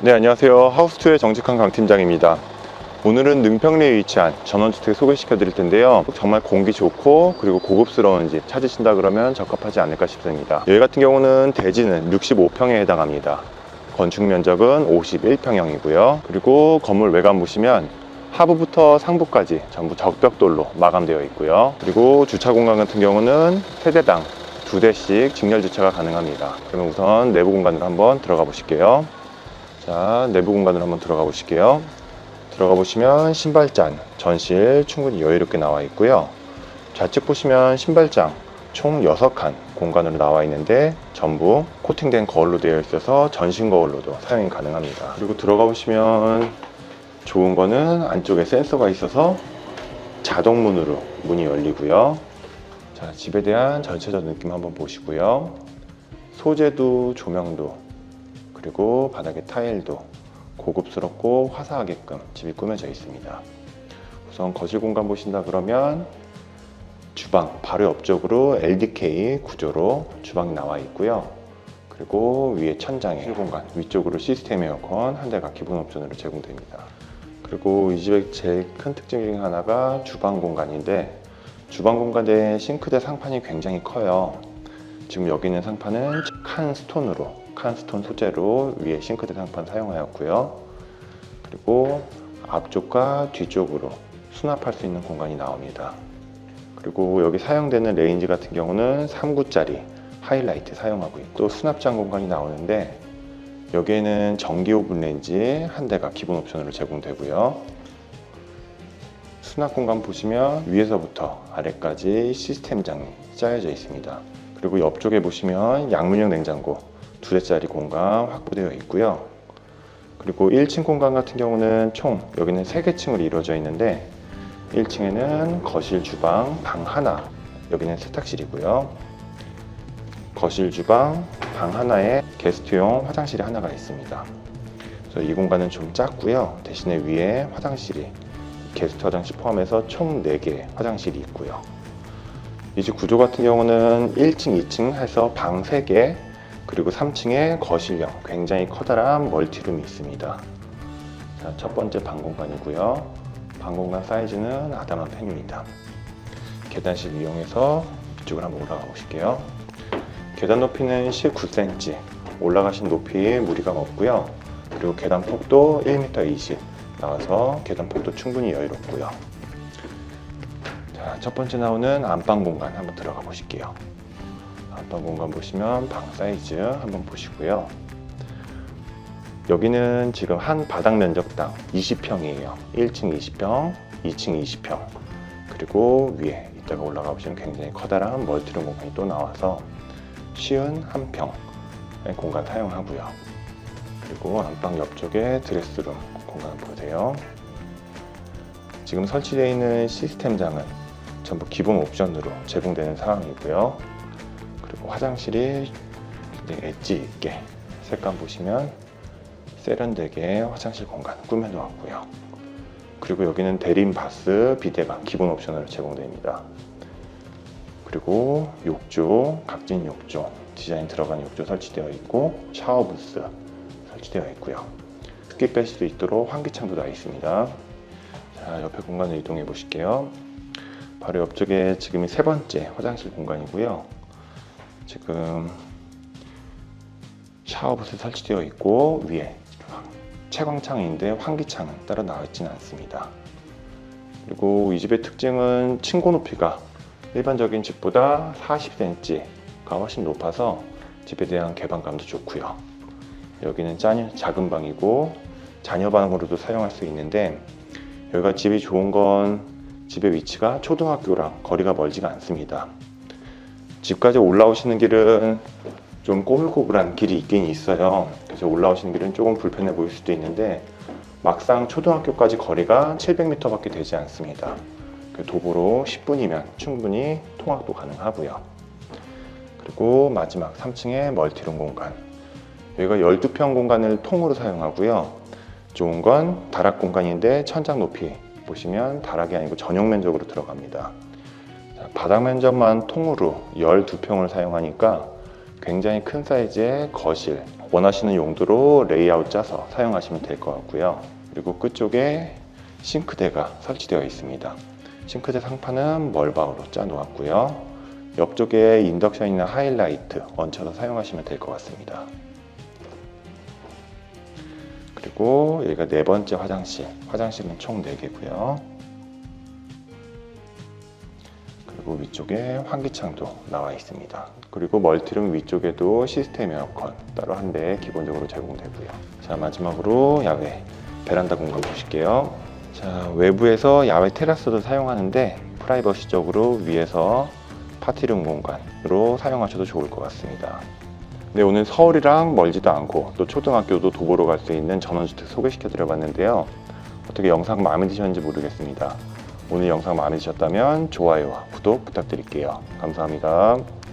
네, 안녕하세요. 하우스2의 정직한 강 팀장입니다. 오늘은 능평리에 위치한 전원주택 소개시켜 드릴 텐데요. 정말 공기 좋고 그리고 고급스러운 집 찾으신다 그러면 적합하지 않을까 싶습니다. 여기 같은 경우는 대지는 65평에 해당합니다. 건축 면적은 51평형이고요. 그리고 건물 외관 보시면 하부부터 상부까지 전부 적벽돌로 마감되어 있고요. 그리고 주차 공간 같은 경우는 세대당 두 대씩 직렬 주차가 가능합니다. 그러면 우선 내부 공간으로 한번 들어가 보실게요. 자, 내부 공간으로 한번 들어가 보실게요. 들어가 보시면 신발장, 전실 충분히 여유롭게 나와 있고요. 좌측 보시면 신발장 총 6칸 공간으로 나와 있는데 전부 코팅된 거울로 되어 있어서 전신 거울로도 사용이 가능합니다. 그리고 들어가 보시면 좋은 거는 안쪽에 센서가 있어서 자동 문으로 문이 열리고요. 자, 집에 대한 전체적 느낌 한번 보시고요. 소재도 조명도 그리고 바닥의 타일도 고급스럽고 화사하게끔 집이 꾸며져 있습니다. 우선 거실 공간 보신다 그러면 주방 바로 옆쪽으로 LDK 구조로 주방이 나와 있고요. 그리고 위에 천장에 실공간 위쪽으로 시스템 에어컨 한 대가 기본 옵션으로 제공됩니다. 그리고 이 집의 제일 큰 특징 중에 하나가 주방 공간인데 주방 공간에 싱크대 상판이 굉장히 커요. 지금 여기 있는 상판은 칸 스톤으로 칸 스톤 소재로 위에 싱크대 상판 사용하였고요. 그리고 앞쪽과 뒤쪽으로 수납할 수 있는 공간이 나옵니다. 그리고 여기 사용되는 레인지 같은 경우는 3구짜리 하이라이트 사용하고 있고 또 수납장 공간이 나오는데 여기에는 전기 오븐 레인지 한 대가 기본 옵션으로 제공되고요. 수납 공간 보시면 위에서부터 아래까지 시스템 장이 짜여져 있습니다. 그리고 옆쪽에 보시면 양문형 냉장고 두 대짜리 공간 확보되어 있고요. 그리고 1층 공간 같은 경우는 총 여기는 3개 층으로 이루어져 있는데 1층에는 거실, 주방, 방 하나 여기는 세탁실이고요. 거실, 주방, 방 하나에 게스트용 화장실이 하나가 있습니다. 그래서 이 공간은 좀 작고요. 대신에 위에 화장실이 게스트 화장실 포함해서 총 4개 화장실이 있고요. 이 집 구조 같은 경우는 1층, 2층 해서 방 3개, 그리고 3층에 거실형 굉장히 커다란 멀티룸이 있습니다. 자, 첫 번째 방 공간이고요. 방 공간 사이즈는 아담한 편입니다. 계단실 이용해서 이쪽으로 한번 올라가 보실게요. 계단 높이는 19cm, 올라가신 높이에 무리감 없고요. 그리고 계단 폭도 1m 20 나와서 계단 폭도 충분히 여유롭고요. 자, 첫 번째 나오는 안방 공간 한번 들어가 보실게요. 안방 공간 보시면 방 사이즈 한번 보시고요. 여기는 지금 한 바닥 면적당 20평이에요. 1층 20평, 2층 20평. 그리고 위에 이따가 올라가 보시면 굉장히 커다란 멀티룸 공간이 또 나와서 쉬운 한 평의 공간 사용하고요. 그리고 안방 옆쪽에 드레스룸 공간 보세요. 지금 설치되어 있는 시스템장은 전부 기본 옵션으로 제공되는 상황이고요. 화장실이 엣지 있게 색감 보시면 세련되게 화장실 공간 꾸며 놓았고요. 그리고 여기는 대림 바스 비데가 기본 옵션으로 제공됩니다. 그리고 욕조, 각진 욕조, 디자인 들어간 욕조 설치되어 있고 샤워 부스 설치되어 있고요. 습기 뺄수 있도록 환기창도 나 있습니다. 자, 옆에 공간을 이동해 보실게요. 바로 옆쪽에 지금이 세 번째 화장실 공간이고요. 지금 샤워부스 설치되어 있고 위에 채광창인데 환기창은 따로 나와 있지는 않습니다. 그리고 이 집의 특징은 층고 높이가 일반적인 집보다 40cm가 훨씬 높아서 집에 대한 개방감도 좋고요. 여기는 짜- 작은 방이고 자녀 방으로도 사용할 수 있는데 여기가 집이 좋은 건 집의 위치가 초등학교랑 거리가 멀지가 않습니다. 집까지 올라오시는 길은 좀 꼬불꼬불한 길이 있긴 있어요. 그래서 올라오시는 길은 조금 불편해 보일 수도 있는데 막상 초등학교까지 거리가 700m밖에 되지 않습니다. 그 도보로 10분이면 충분히 통학도 가능하고요. 그리고 마지막 3층의 멀티룸 공간. 여기가 12평 공간을 통으로 사용하고요. 좋은 건 다락 공간인데 천장 높이 보시면 다락이 아니고 전용 면적으로 들어갑니다. 자, 바닥 면적만 통으로 12평을 사용하니까 굉장히 큰 사이즈의 거실, 원하시는 용도로 레이아웃 짜서 사용하시면 될 것 같고요. 그리고 끝쪽에 싱크대가 설치되어 있습니다. 싱크대 상판은 멀방으로 짜 놓았고요. 옆쪽에 인덕션이나 하이라이트 얹혀서 사용하시면 될 것 같습니다. 그리고 여기가 네 번째 화장실. 화장실은 총 4개고요. 그리고 위쪽에 환기창도 나와 있습니다. 그리고 멀티룸 위쪽에도 시스템 에어컨 따로 한 대 기본적으로 제공되고요. 자 마지막으로 야외 베란다 공간 보실게요. 자 외부에서 야외 테라스도 사용하는데 프라이버시적으로 위에서 파티룸 공간으로 사용하셔도 좋을 것 같습니다. 네, 오늘 서울이랑 멀지도 않고 또 초등학교도 도보로 갈 수 있는 전원주택 소개시켜 드려봤는데요. 어떻게 영상 마음에 드셨는지 모르겠습니다. 오늘 영상 드셨다면 좋아요와 구독 부탁드릴게요. 감사합니다.